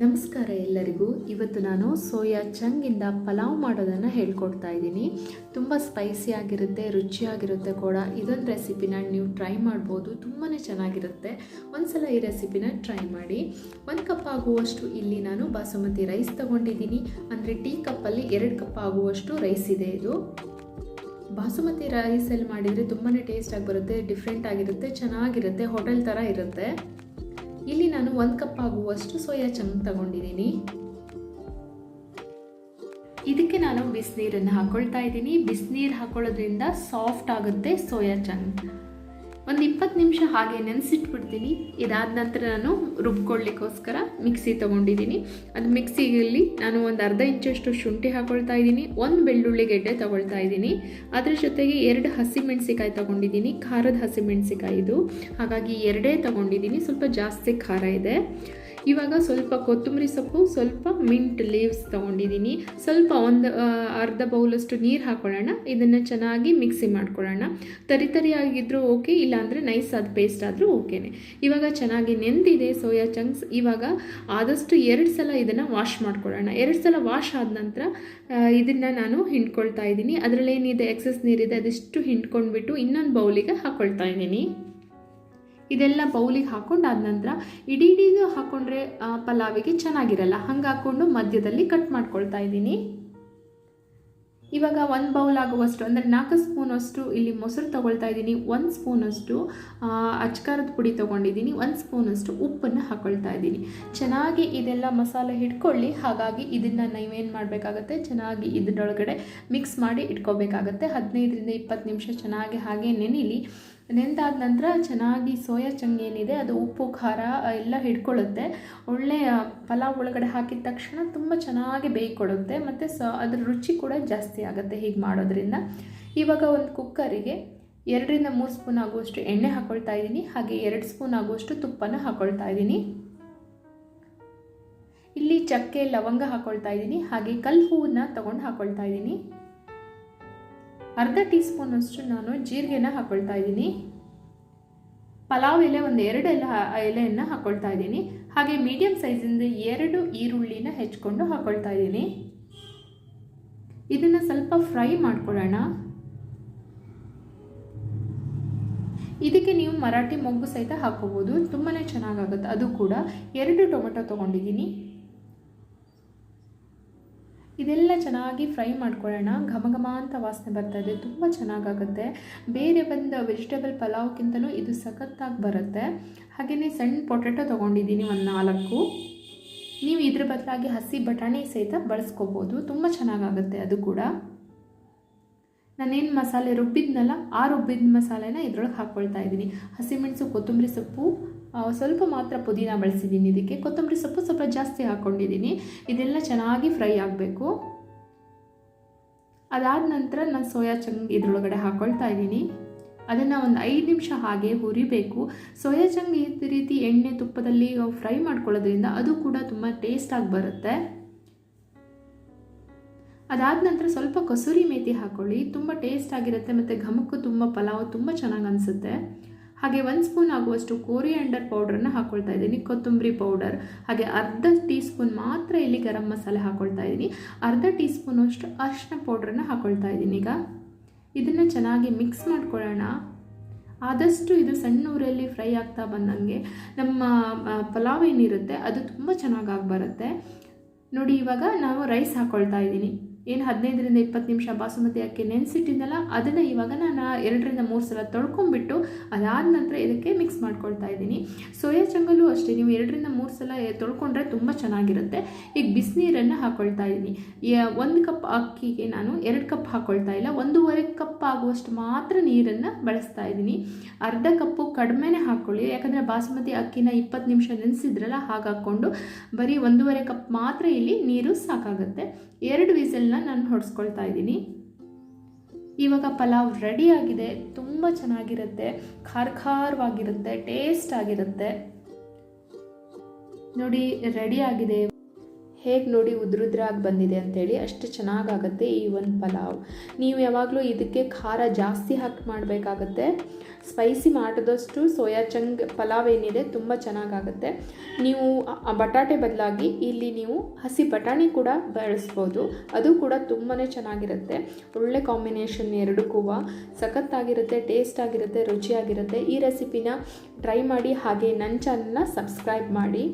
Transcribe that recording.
ನಮಸ್ಕಾರ ಎಲ್ಲರಿಗೂ. ಇವತ್ತು ನಾನು ಸೋಯಾ ಚಂಗಿಂದ ಪಲಾವ್ ಮಾಡೋದನ್ನು ಹೇಳ್ಕೊಡ್ತಾ ಇದ್ದೀನಿ. ತುಂಬ ಸ್ಪೈಸಿ ಆಗಿರುತ್ತೆ, ರುಚಿಯಾಗಿರುತ್ತೆ ಕೂಡ. ಇದೊಂದು ರೆಸಿಪಿನ ನೀವು ಟ್ರೈ ಮಾಡ್ಬೋದು. ತುಂಬಾ ಚೆನ್ನಾಗಿರುತ್ತೆ. ಒಂದ್ಸಲ ಈ ರೆಸಿಪಿನ ಟ್ರೈ ಮಾಡಿ. ಒಂದು ಕಪ್ ಆಗುವಷ್ಟು ಇಲ್ಲಿ ನಾನು ಬಾಸುಮತಿ ರೈಸ್ ತಗೊಂಡಿದ್ದೀನಿ. ಅಂದರೆ ಟೀ ಕಪ್ಪಲ್ಲಿ ಎರಡು ಕಪ್ ಆಗುವಷ್ಟು ರೈಸ್ ಇದೆ ಇದು. ಬಾಸುಮತಿ ರೈಸಲ್ಲಿ ಮಾಡಿದರೆ ತುಂಬಾ ಟೇಸ್ಟಾಗಿ ಬರುತ್ತೆ ಡಿಫ್ರೆಂಟ್ ಆಗಿರುತ್ತೆ, ಚೆನ್ನಾಗಿರುತ್ತೆ ಹೋಟೆಲ್ ಥರ ಇರುತ್ತೆ. ಇಲ್ಲಿ ನಾನು ಒಂದು ಕಪ್ ಆಗುವಷ್ಟು ಸೋಯಾ ಚಂಕ್ ತಗೊಂಡಿದ್ದೀನಿ. ಇದಕ್ಕೆ ನಾನು ಬಿಸಿನೀರನ್ನು ಹಾಕೊಳ್ತಾ ಇದ್ದೀನಿ. ಬಿಸಿನೀರು ಹಾಕೊಳ್ಳೋದ್ರಿಂದ ಸಾಫ್ಟ್ ಆಗುತ್ತೆ, ಸೋಯಾ ಚಂಕ್ ಒಂದು ಇಪ್ಪತ್ತು ನಿಮಿಷ ಹಾಗೆ ನೆನೆಸಿಟ್ಬಿಡ್ತೀನಿ. ಇದಾದ ನಂತರ ನಾನು ರುಬ್ಕೊಳ್ಳಿಕ್ಕೋಸ್ಕರ ಮಿಕ್ಸಿ ತೊಗೊಂಡಿದ್ದೀನಿ. ಅದು ಮಿಕ್ಸಿಯಲ್ಲಿ ನಾನು ಒಂದು ಅರ್ಧ ಇಂಚಷ್ಟು ಶುಂಠಿ ಹಾಕೊಳ್ತಾ ಇದ್ದೀನಿ. ಒಂದು ಬೆಳ್ಳುಳ್ಳಿ ಗೆಡ್ಡೆ ತೊಗೊಳ್ತಾ ಇದ್ದೀನಿ. ಅದ್ರ ಜೊತೆಗೆ ಎರಡು ಹಸಿಮೆಣಸಿಕಾಯಿ ತೊಗೊಂಡಿದ್ದೀನಿ. ಖಾರದ ಹಸಿಮೆಣಸಿಕಾಯಿ ಇದು. ಹಾಗಾಗಿ ಎರಡೇ ತೊಗೊಂಡಿದ್ದೀನಿ. ಸ್ವಲ್ಪ ಜಾಸ್ತಿ ಖಾರ ಇದೆ. ಇವಾಗ ಸ್ವಲ್ಪ ಕೊತ್ತಂಬರಿ ಸೊಪ್ಪು, ಸ್ವಲ್ಪ ಮಿಂಟ್ ಲೀವ್ಸ್ ತೊಗೊಂಡಿದ್ದೀನಿ ಸ್ವಲ್ಪ ಒಂದು ಅರ್ಧ ಬೌಲಷ್ಟು ನೀರು ಹಾಕೊಳ್ಳೋಣ. ಇದನ್ನು ಚೆನ್ನಾಗಿ ಮಿಕ್ಸಿ ಮಾಡ್ಕೊಳ್ಳೋಣ. ತರಿ ತರಿಯಾಗಿದ್ದರೂ ಓಕೆ, ಇಲ್ಲಾಂದರೆ ನೈಸ್ ಆದ ಪೇಸ್ಟ್ ಆದರೂ ಓಕೆನೆ. ಇವಾಗ ಚೆನ್ನಾಗಿ ನೆಂದಿದೆ ಸೋಯಾ ಚಂಕ್ಸ್. ಇವಾಗ ಆದಷ್ಟು ಎರಡು ಸಲ ಇದನ್ನು ವಾಶ್ ಮಾಡ್ಕೊಳ್ಳೋಣ. ಎರಡು ಸಲ ವಾಶ್ ಆದ ನಂತರ ಇದನ್ನು ನಾನು ಹಿಂಡ್ಕೊಳ್ತಾ ಇದ್ದೀನಿ ಅದರಲ್ಲೇನಿದೆ, ಎಕ್ಸಸ್ ನೀರಿದೆ, ಅದಿಷ್ಟು ಹಿಂಡ್ಕೊಂಡ್ಬಿಟ್ಟು ಇನ್ನೊಂದು ಬೌಲಿಗೆ ಹಾಕ್ಕೊಳ್ತಾ ಇದ್ದೀನಿ. ಇದೆಲ್ಲ ಬೌಲಿಗೆ ಹಾಕೊಂಡಾದ ನಂತರ ಇಡೀ ಇಡೀದು ಹಾಕ್ಕೊಂಡ್ರೆ ಪಲಾವಿಗೆ ಚೆನ್ನಾಗಿರಲ್ಲ. ಹಂಗೆ ಹಾಕ್ಕೊಂಡು ಮಧ್ಯದಲ್ಲಿ ಕಟ್ ಮಾಡ್ಕೊಳ್ತಾ ಇದ್ದೀನಿ. ಇವಾಗ ಒಂದು ಬೌಲ್ ಆಗುವಷ್ಟು, ಅಂದರೆ ನಾಲ್ಕು ಸ್ಪೂನಷ್ಟು ಇಲ್ಲಿ ಮೊಸರು ತೊಗೊಳ್ತಾ ಇದ್ದೀನಿ. ಒಂದು ಸ್ಪೂನಷ್ಟು ಅಚ್ಕಾರದ ಪುಡಿ ತೊಗೊಂಡಿದ್ದೀನಿ. ಒಂದು ಸ್ಪೂನಷ್ಟು ಉಪ್ಪನ್ನು ಹಾಕೊಳ್ತಾ ಇದ್ದೀನಿ. ಚೆನ್ನಾಗಿ ಇದೆಲ್ಲ ಮಸಾಲೆ ಹಿಡ್ಕೊಳ್ಳಿ. ಹಾಗಾಗಿ ಇದನ್ನು ನೀವೇನು ಮಾಡಬೇಕಾಗತ್ತೆ? ಚೆನ್ನಾಗಿ ಇದರೊಳಗಡೆ ಮಿಕ್ಸ್ ಮಾಡಿ ಇಟ್ಕೋಬೇಕಾಗತ್ತೆ. ಹದಿನೈದರಿಂದ ಇಪ್ಪತ್ತು ನಿಮಿಷ ಚೆನ್ನಾಗಿ ಹಾಗೆ ನೆನಿಲಿ. ನೆಂದಾದ ನಂತರ ಚೆನ್ನಾಗಿ ಸೋಯಾ ಚಂಗ್ ಏನಿದೆ ಅದು ಉಪ್ಪು, ಖಾರ ಎಲ್ಲ ಹಿಡ್ಕೊಳ್ಳುತ್ತೆ. ಒಳ್ಳೆಯ ಪಲಾವ್ ಒಳಗಡೆ ಹಾಕಿದ ತಕ್ಷಣ ತುಂಬ ಚೆನ್ನಾಗಿ ಬೇಯ್ಕೊಡುತ್ತೆ, ಮತ್ತು ಸ, ಅದ್ರ ರುಚಿ ಕೂಡ ಜಾಸ್ತಿ ಆಗುತ್ತೆ ಹೀಗೆ ಮಾಡೋದ್ರಿಂದ. ಇವಾಗ ಒಂದು ಕುಕ್ಕರಿಗೆ ಎರಡರಿಂದ ಮೂರು ಸ್ಪೂನ್ ಆಗುವಷ್ಟು ಎಣ್ಣೆ ಹಾಕ್ಕೊಳ್ತಾ ಇದ್ದೀನಿ, ಹಾಗೆ ಎರಡು ಸ್ಪೂನ್ ಆಗುವಷ್ಟು ತುಪ್ಪನ ಹಾಕ್ಕೊಳ್ತಾ ಇದ್ದೀನಿ. ಇಲ್ಲಿ ಚಕ್ಕೆ, ಲವಂಗ ಹಾಕ್ಕೊಳ್ತಾ ಇದ್ದೀನಿ, ಹಾಗೆ ಕಲ್ಲು ಹೂವನ್ನ ತೊಗೊಂಡು ಹಾಕ್ಕೊಳ್ತಾ ಇದ್ದೀನಿ. ಅರ್ಧ ಟೀ ಸ್ಪೂನಷ್ಟು ನಾನು ಜೀರಿಗೆನ ಹಾಕ್ಕೊಳ್ತಾ ಇದ್ದೀನಿ. ಪಲಾವ್ ಎಲೆ ಒಂದು ಎರಡು ಎಲೆ, ಎಲೆಯನ್ನು ಹಾಕ್ಕೊಳ್ತಾ ಇದ್ದೀನಿ. ಹಾಗೆ ಮೀಡಿಯಂ ಸೈಜಿಂದ ಎರಡು ಈರುಳ್ಳಿನ ಹೆಚ್ಕೊಂಡು ಹಾಕ್ಕೊಳ್ತಾ ಇದ್ದೀನಿ. ಇದನ್ನು ಸ್ವಲ್ಪ ಫ್ರೈ ಮಾಡ್ಕೊಳ್ಳೋಣ. ಇದಕ್ಕೆ ನೀವು ಮರಾಠಿ ಮೊಗ್ಗು ಸಹಿತ ಹಾಕೋಬೋದು. ತುಂಬಾ ಚೆನ್ನಾಗಾಗುತ್ತೆ. ಅದು ಕೂಡ ಎರಡು ಟೊಮೆಟೊ ತೊಗೊಂಡಿದ್ದೀನಿ. ಇದೆಲ್ಲ ಚೆನ್ನಾಗಿ ಫ್ರೈ ಮಾಡ್ಕೊಳ್ಳೋಣ. ಘಮ ಘಮ ಅಂತ ವಾಸನೆ ಬರ್ತಾ ಇದೆ. ತುಂಬ ಚೆನ್ನಾಗಾಗುತ್ತೆ. ಬೇರೆ ಬಂದ ವೆಜಿಟೇಬಲ್ ಪಲಾವ್ಗಿಂತಲೂ ಇದು ಸಖತ್ತಾಗಿ ಬರುತ್ತೆ. ಹಾಗೆಯೇ ಸಣ್ಣ ಪೊಟೆಟೊ ತೊಗೊಂಡಿದ್ದೀನಿ ಒಂದು ನಾಲ್ಕು. ನೀವು ಇದ್ರ ಬದಲಾಗಿ ಹಸಿ ಬಟಾಣಿ ಸಹಿತ ಬಳಸ್ಕೋಬೋದು. ತುಂಬ ಚೆನ್ನಾಗಾಗುತ್ತೆ ಅದು ಕೂಡ. ನಾನೇನು ಮಸಾಲೆ ರುಬ್ಬಿದ್ನಲ್ಲ, ಆ ರುಬ್ಬಿದ ಮಸಾಲೆನ ಇದ್ರೊಳಗೆ ಹಾಕ್ಕೊಳ್ತಾ ಇದ್ದೀನಿ. ಹಸಿಮೆಣಸು, ಕೊತ್ತಂಬರಿ ಸೊಪ್ಪು ಸ್ವಲ್ಪ ಮಾತ್ರ ಪುದೀನ ಬಳಸಿದ್ದೀನಿ. ಇದಕ್ಕೆ ಕೊತ್ತಂಬರಿ ಸೊಪ್ಪು ಸ್ವಲ್ಪ ಜಾಸ್ತಿ ಹಾಕ್ಕೊಂಡಿದ್ದೀನಿ ಇದೆಲ್ಲ ಚೆನ್ನಾಗಿ ಫ್ರೈ ಆಗಬೇಕು. ಅದಾದ ನಂತರ ನಾನು ಸೋಯಾ ಚಂಗ್ ಇದ್ರೊಳಗಡೆ ಹಾಕ್ಕೊಳ್ತಾ ಇದ್ದೀನಿ. ಅದನ್ನು ಒಂದು ಐದು ನಿಮಿಷ ಹಾಗೆ ಹುರಿಬೇಕು. ಸೋಯಾ ಚಂಗ್ ಈ ರೀತಿ ಎಣ್ಣೆ ತುಪ್ಪದಲ್ಲಿ ಫ್ರೈ ಮಾಡ್ಕೊಳ್ಳೋದ್ರಿಂದ ಅದು ಕೂಡ ತುಂಬ ಟೇಸ್ಟಾಗಿ ಬರುತ್ತೆ. ಅದಾದ ನಂತರ ಸ್ವಲ್ಪ ಕಸೂರಿ ಮೇತಿ ಹಾಕ್ಕೊಳ್ಳಿ ತುಂಬ ಟೇಸ್ಟ್ ಆಗಿರುತ್ತೆ ಮತ್ತು ಘಮಕ್ಕೂ ತುಂಬ ಪಲಾವ್ ತುಂಬ ಚೆನ್ನಾಗಿ ಅನಿಸುತ್ತೆ. ಹಾಗೆ ಒಂದು ಸ್ಪೂನ್ ಆಗುವಷ್ಟು ಕೋರಿಯಾಂಡರ್ ಪೌಡ್ರನ್ನ ಹಾಕ್ಕೊಳ್ತಾ ಇದ್ದೀನಿ, ಕೊತ್ತಂಬರಿ ಪೌಡರ್ ಹಾಗೆ ಅರ್ಧ ಟೀ ಸ್ಪೂನ್ ಮಾತ್ರ ಇಲ್ಲಿ ಗರಂ ಮಸಾಲೆ ಹಾಕ್ಕೊಳ್ತಾ ಇದ್ದೀನಿ. ಅರ್ಧ ಟೀ ಸ್ಪೂನಷ್ಟು ಅರಿಶಿನ ಪೌಡ್ರನ್ನು ಹಾಕೊಳ್ತಾ ಇದ್ದೀನಿ ಈಗ. ಇದನ್ನು ಚೆನ್ನಾಗಿ ಮಿಕ್ಸ್ ಮಾಡ್ಕೊಳ್ಳೋಣ. ಆದಷ್ಟು ಇದು ಸಣ್ಣ ಊರಲ್ಲಿ ಫ್ರೈ ಆಗ್ತಾ ಬಂದಂಗೆ ನಮ್ಮ ಪಲಾವ್ ಏನಿರುತ್ತೆ ಅದು ತುಂಬ ಚೆನ್ನಾಗಾಗಿ ಬರುತ್ತೆ ನೋಡಿ ಇವಾಗ ನಾವು ರೈಸ್ ಹಾಕ್ಕೊಳ್ತಾ ಇದ್ದೀನಿ. ಏನು ಹದಿನೈದರಿಂದ ಇಪ್ಪತ್ತು ನಿಮಿಷ ಬಾಸುಮತಿ ಅಕ್ಕಿ ನೆನೆಸಿಟ್ಟಿದ್ದಲ್ಲ, ಅದನ್ನು ಇವಾಗ ನಾನು ಎರಡರಿಂದ ಮೂರು ಸಲ ತೊಳ್ಕೊಂಬಿಟ್ಟು ಅದಾದ ನಂತರ ಇದಕ್ಕೆ ಮಿಕ್ಸ್ ಮಾಡ್ಕೊಳ್ತಾ ಇದ್ದೀನಿ. ಸೋಯಾ ಚಂಗಲು ಅಷ್ಟೇ, ನೀವು ಎರಡರಿಂದ ಮೂರು ಸಲ ತೊಳ್ಕೊಂಡ್ರೆ ತುಂಬ ಚೆನ್ನಾಗಿರುತ್ತೆ. ಈಗ ಬಿಸಿನೀರನ್ನು ಹಾಕ್ಕೊಳ್ತಾ ಇದ್ದೀನಿ. ಒಂದು ಕಪ್ ಅಕ್ಕಿಗೆ ನಾನು ಎರಡು ಕಪ್ ಹಾಕ್ಕೊಳ್ತಾ ಇಲ್ಲ, ಒಂದೂವರೆ ಕಪ್ ಆಗುವಷ್ಟು ಮಾತ್ರ ನೀರನ್ನು ಬಳಸ್ತಾ ಇದ್ದೀನಿ. ಅರ್ಧ ಕಪ್ಪು ಕಡಿಮೆನೇ ಹಾಕ್ಕೊಳ್ಳಿ ಯಾಕಂದರೆ ಬಾಸುಮತಿ ಅಕ್ಕಿನ ಇಪ್ಪತ್ತು ನಿಮಿಷ ನೆನೆಸಿದ್ರಲ್ಲ ಹಾಗೆ ಹಾಕ್ಕೊಂಡು ಬರೀ ಒಂದೂವರೆ ಕಪ್ ಮಾತ್ರ ಇಲ್ಲಿ ನೀರು ಸಾಕಾಗುತ್ತೆ. ಎರಡು ವಿಸಲ್ನ ನಾನು ಹೊಡೆಸ್ಕೊಳ್ತಾ ಇದ್ದೀನಿ. ಇವಾಗ ಪಲಾವ್ ರೆಡಿ ಆಗಿದೆ. ತುಂಬ ಚೆನ್ನಾಗಿರುತ್ತೆ. ಖಾರ ಖಾರವಾಗಿರುತ್ತೆ. ಟೇಸ್ಟ್ ಆಗಿರುತ್ತೆ. ನೋಡಿ ರೆಡಿ ಆಗಿದೆ. ಹೇಗೆ ನೋಡಿ ಉದ್ರುದ್ರಾಗಿ ಬಂದಿದೆ ಅಂತೇಳಿ ಅಷ್ಟು ಚೆನ್ನಾಗಾಗತ್ತೆ ಈ ಒಂದು ಪಲಾವ್. ನೀವು ಯಾವಾಗಲೂ ಇದಕ್ಕೆ ಖಾರ ಜಾಸ್ತಿ ಹಾಕಿ ಮಾಡಬೇಕಾಗತ್ತೆ. ಸ್ಪೈಸಿ ಮಾಡಿದಷ್ಟು ಸೋಯಾ ಚಂಗ್ ಪಲಾವ್ ಏನಿದೆ ತುಂಬ ಚೆನ್ನಾಗಾಗುತ್ತೆ. ನೀವು ಬಟಾಟೆ ಬದಲಾಗಿ ಇಲ್ಲಿ ನೀವು ಹಸಿ ಬಟಾಣಿ ಕೂಡ ಬಳಸ್ಬೋದು. ಅದು ಕೂಡ ತುಂಬಾ ಚೆನ್ನಾಗಿರುತ್ತೆ. ಒಳ್ಳೆ ಕಾಂಬಿನೇಷನ್ ಎರಡಕ್ಕೂ ಸಖತ್ತಾಗಿರುತ್ತೆ ಟೇಸ್ಟ್ ಆಗಿರುತ್ತೆ ರುಚಿಯಾಗಿರುತ್ತೆ. ಈ ರೆಸಿಪಿನ ಟ್ರೈ ಮಾಡಿ ಹಾಗೆ ನನ್ನ ಚಾನಲ್ನ ಸಬ್ಸ್ಕ್ರೈಬ್ ಮಾಡಿ.